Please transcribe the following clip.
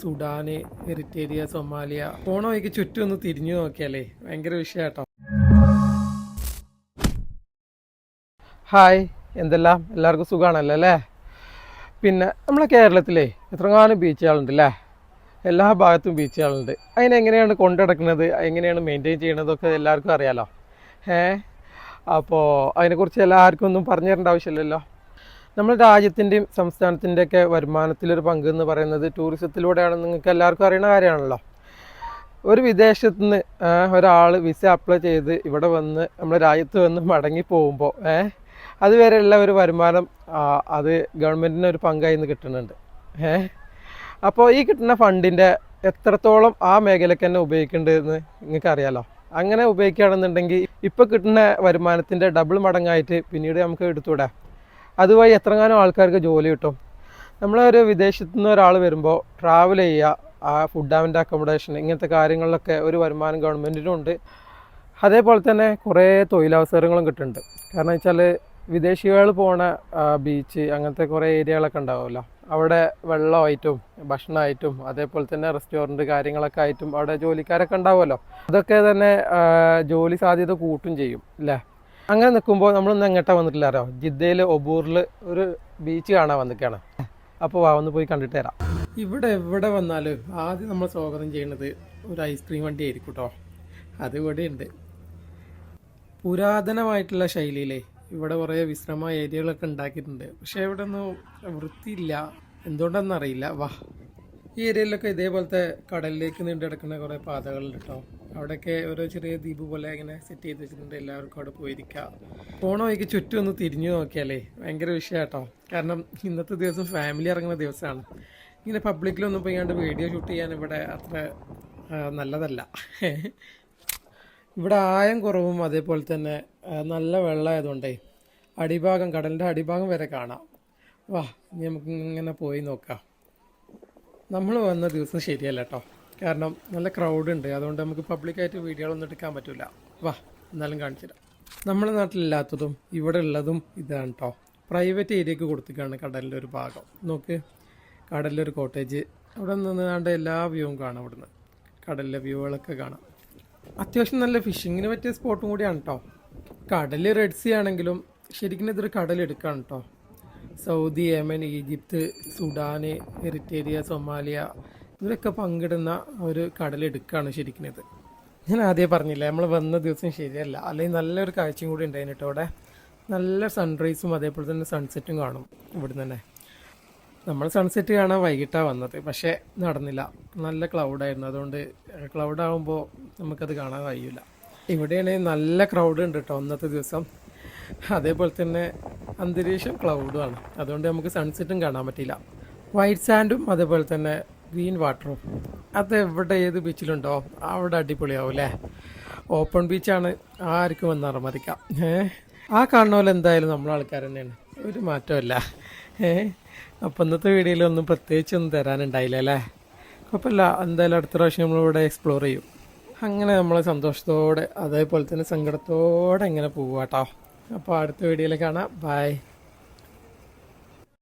Sudan Eritrea Somalia. പോണ വഴിക്ക് ചുറ്റും ഒന്ന് തിരിഞ്ഞു നോക്കിയാലേ ഭയങ്കര വിഷയാട്ടോ. ഹായ് എന്തെല്ലാം? എല്ലാവർക്കും സുഖമാണല്ലോ അല്ലേ? പിന്നെ നമ്മളെ കേരളത്തിലെ എത്രങ്ങാനും ബീച്ചുകളുണ്ട് അല്ലേ? എല്ലാ ഭാഗത്തും ബീച്ചുകളുണ്ട് അതിനെങ്ങനെയാണ് കൊണ്ടു നടക്കുന്നത് എങ്ങനെയാണ് മെയിന്റെയിൻ ചെയ്യണതൊക്കെ എല്ലാവർക്കും അറിയാലോ. ഏ? അപ്പോൾ അതിനെക്കുറിച്ച് എല്ലാവർക്കും ഒന്നും പറഞ്ഞു തരേണ്ട ആവശ്യമില്ലല്ലോ. നമ്മുടെ രാജ്യത്തിന്റെയും സംസ്ഥാനത്തിന്റെയൊക്കെ വരുമാനത്തിലൊരു പങ്ക് എന്ന് പറയുന്നത് ടൂറിസത്തിലൂടെയാണ് നിങ്ങൾക്ക് എല്ലാവർക്കും അറിയുന്ന കാര്യമാണല്ലോ. ഒരു വിദേശത്ത് നിന്ന് ഒരാൾ വിസ അപ്ലൈ ചെയ്ത് ഇവിടെ വന്ന് നമ്മുടെ രാജ്യത്ത് വന്ന് മടങ്ങി പോകുമ്പോൾ ഏഹ് അതുവരെയുള്ള ഒരു വരുമാനം അത് ഗവൺമെന്റിന് ഒരു പങ്കായി നിന്ന് കിട്ടുന്നുണ്ട്. ഏഹ് അപ്പോൾ ഈ കിട്ടുന്ന ഫണ്ടിന്റെ എത്രത്തോളം ആ മേഖലയ്ക്ക് തന്നെ ഉപയോഗിക്കേണ്ടതെന്ന് നിങ്ങൾക്ക് അറിയാലോ. അങ്ങനെ ഉപയോഗിക്കുകയാണെന്നുണ്ടെങ്കിൽ ഇപ്പോൾ കിട്ടുന്ന വരുമാനത്തിന്റെ ഡബിൾ മടങ്ങായിട്ട് പിന്നീട് നമുക്ക് എടുത്തുകൂടെ. അതുവഴി എത്രങ്ങാനും ആൾക്കാർക്ക് ജോലി കിട്ടും. നമ്മളൊരു വിദേശത്തു നിന്ന് ഒരാൾ വരുമ്പോൾ ട്രാവൽ ചെയ്യുക ആ ഫുഡ് ആൻഡ് അക്കോമഡേഷൻ ഇങ്ങനത്തെ കാര്യങ്ങളിലൊക്കെ ഒരു വരുമാനം ഗവൺമെന്റിനും ഉണ്ട്. അതേപോലെ തന്നെ കുറേ തൊഴിലവസരങ്ങളും കിട്ടുന്നുണ്ട്. കാരണം വെച്ചാൽ വിദേശികൾ പോണ ബീച്ച് അങ്ങനത്തെ കുറേ ഏരിയകളൊക്കെ ഉണ്ടാവുമല്ലോ. അവിടെ വെള്ളമായിട്ടും ഭക്ഷണമായിട്ടും അതേപോലെ തന്നെ റെസ്റ്റോറന്റ് കാര്യങ്ങളൊക്കെ ആയിട്ടും അവിടെ ജോലിക്കാരൊക്കെ ഉണ്ടാവുമല്ലോ. അതൊക്കെ തന്നെ ജോലി സാധ്യത കൂട്ടും ചെയ്യും അല്ലേ? അങ്ങനെ നിൽക്കുമ്പോൾ നമ്മളൊന്നും എങ്ങോട്ടാ വന്നിട്ടില്ല അറിയോ? ജിദ്ദയിൽ ഒബൂറിൽ ഒരു ബീച്ച് കാണാൻ വന്നിക്കാണ് അപ്പോൾ വാ പോയി കണ്ടിട്ട് തരാം ഇവിടെ എവിടെ വന്നാലും ആദ്യം നമ്മൾ സ്വാഗതം ചെയ്യുന്നത് ഒരു ഐസ്ക്രീം വണ്ടി ആയിരിക്കും കേട്ടോ അത് ഇവിടെ ഉണ്ട് പുരാതനമായിട്ടുള്ള ശൈലിയിലെ ഇവിടെ കുറേ വിശ്രമ ഏരിയകളൊക്കെ ഉണ്ടാക്കിയിട്ടുണ്ട്. പക്ഷേ ഇവിടെ ഒന്നും വൃത്തിയില്ല. എന്തുകൊണ്ടെന്നറിയില്ല. വാ. ഈ ഏരിയയിലൊക്കെ ഇതേപോലത്തെ കടലിലേക്ക് നീണ്ടു കിടക്കുന്ന കുറേ പാതകളുണ്ട് കേട്ടോ അവിടെയൊക്കെ ഓരോ ചെറിയ ദ്വീപ് പോലെ ഇങ്ങനെ സെറ്റ് ചെയ്ത് വെച്ചിട്ടുണ്ട്. എല്ലാവർക്കും അവിടെ പോയിരിക്കാം. പോണ വഴിക്ക് ചുറ്റും ഒന്ന് തിരിഞ്ഞു നോക്കിയാലേ ഭയങ്കര വിഷയമാട്ടോ കാരണം ഇന്നത്തെ ദിവസം ഫാമിലി ഇറങ്ങുന്ന ദിവസമാണ്. ഇങ്ങനെ പബ്ലിക്കിലൊന്നും പോയാണ്ട് വീഡിയോ ഷൂട്ട് ചെയ്യാൻ ഇവിടെ അത്ര നല്ലതല്ല. ഇവിടെ ആയം കുറവും അതേപോലെ തന്നെ നല്ല വെള്ളമായതുകൊണ്ടേ അടിഭാഗം കടലിന്റെ അടിഭാഗം വരെ കാണാം. വാ ഇനി നമുക്ക് ഇങ്ങനെ പോയി നോക്കാം. നമ്മൾ വന്ന ദിവസം ശരിയല്ല കേട്ടോ. കാരണം നല്ല ക്രൗഡ് ഉണ്ട്. അതുകൊണ്ട് നമുക്ക് പബ്ലിക്കായിട്ട് വീഡിയോകളൊന്നും എടുക്കാൻ പറ്റില്ല വാ എന്നാലും കാണിച്ചുതരാം നമ്മുടെ നാട്ടിലില്ലാത്തതും ഇവിടെ ഉള്ളതും ഇതാണ് കേട്ടോ പ്രൈവറ്റ് ഏരിയക്ക് കൊടുത്തിക്കാണ് കടലിന്റെ ഒരു ഭാഗം. നോക്ക് കടലിന്റെ ഒരു കോട്ടേജ് അവിടെ നിന്നാണ്ട് എല്ലാ വ്യൂവും കാണാം അവിടുന്ന്. കടലിലെ വ്യൂകളൊക്കെ കാണാം. അത്യാവശ്യം നല്ല ഫിഷിങ്ങിന് പറ്റിയ സ്പോട്ടും കൂടിയാണ് കേട്ടോ കടൽ റെഡ് സീ ആണെങ്കിലും ശരിക്കും ഇതൊരു കടലെടുക്കാണ് കേട്ടോ Saudi Yemen Egypt Sudan Eritrea Somalia ഇവരൊക്കെ പങ്കിടുന്ന ഒരു കടലെടുക്കാണ് ശരിക്കും ഇത് ഞാൻ ആദ്യം പറഞ്ഞില്ല നമ്മൾ വന്ന ദിവസം ശരിയല്ല. അല്ലെങ്കിൽ നല്ലൊരു കാഴ്ചയും കൂടി ഉണ്ടായിരുന്നു കേട്ടോ അവിടെ. നല്ല സൺറൈസും അതേപോലെ തന്നെ സൺസെറ്റും കാണും ഇവിടെ തന്നെ. നമ്മൾ സൺസെറ്റ് കാണാൻ വൈകിട്ടാണ് വന്നത് പക്ഷേ നടന്നില്ല. നല്ല ക്ലൗഡായിരുന്നു അതുകൊണ്ട് ക്ലൗഡ് ആകുമ്പോൾ നമുക്കത് കാണാൻ കഴിയില്ല ഇവിടെയാണെങ്കിൽ നല്ല ക്രൗഡ് ഉണ്ട് കേട്ടോ അന്നത്തെ ദിവസം. അതേപോലെ തന്നെ അന്തരീക്ഷം ക്ലൗഡുമാണ് അതുകൊണ്ട് നമുക്ക് സൺസെറ്റും കാണാൻ പറ്റില്ല വൈറ്റ് സാൻഡും അതേപോലെ തന്നെ ഗ്രീൻ വാട്ടറും. അത് എവിടെ ഏത് ബീച്ചിലുണ്ടോ അവിടെ അടിപൊളിയാവും അല്ലേ ഓപ്പൺ ബീച്ചാണ്. ആർക്കും വന്ന് അറമതിക്കാം. ഏഹ് ആ കാണുന്ന പോലെ എന്തായാലും നമ്മളെ ആൾക്കാർ തന്നെയാണ്. ഒരു മാറ്റമല്ല ഏഹ് അപ്പം ഇന്നത്തെ വീഡിയോയിലൊന്നും പ്രത്യേകിച്ചൊന്നും തരാനുണ്ടായില്ല അല്ലേ? കുഴപ്പമില്ല. എന്തായാലും അടുത്ത പ്രാവശ്യം നമ്മളിവിടെ എക്സ്പ്ലോർ ചെയ്യും. അങ്ങനെ നമ്മൾ സന്തോഷത്തോടെ അതേപോലെ തന്നെ സങ്കടത്തോടെ ഇങ്ങനെ പോവാട്ടോ അപ്പോൾ അടുത്ത വീഡിയോയിൽ കാണാം. ബൈ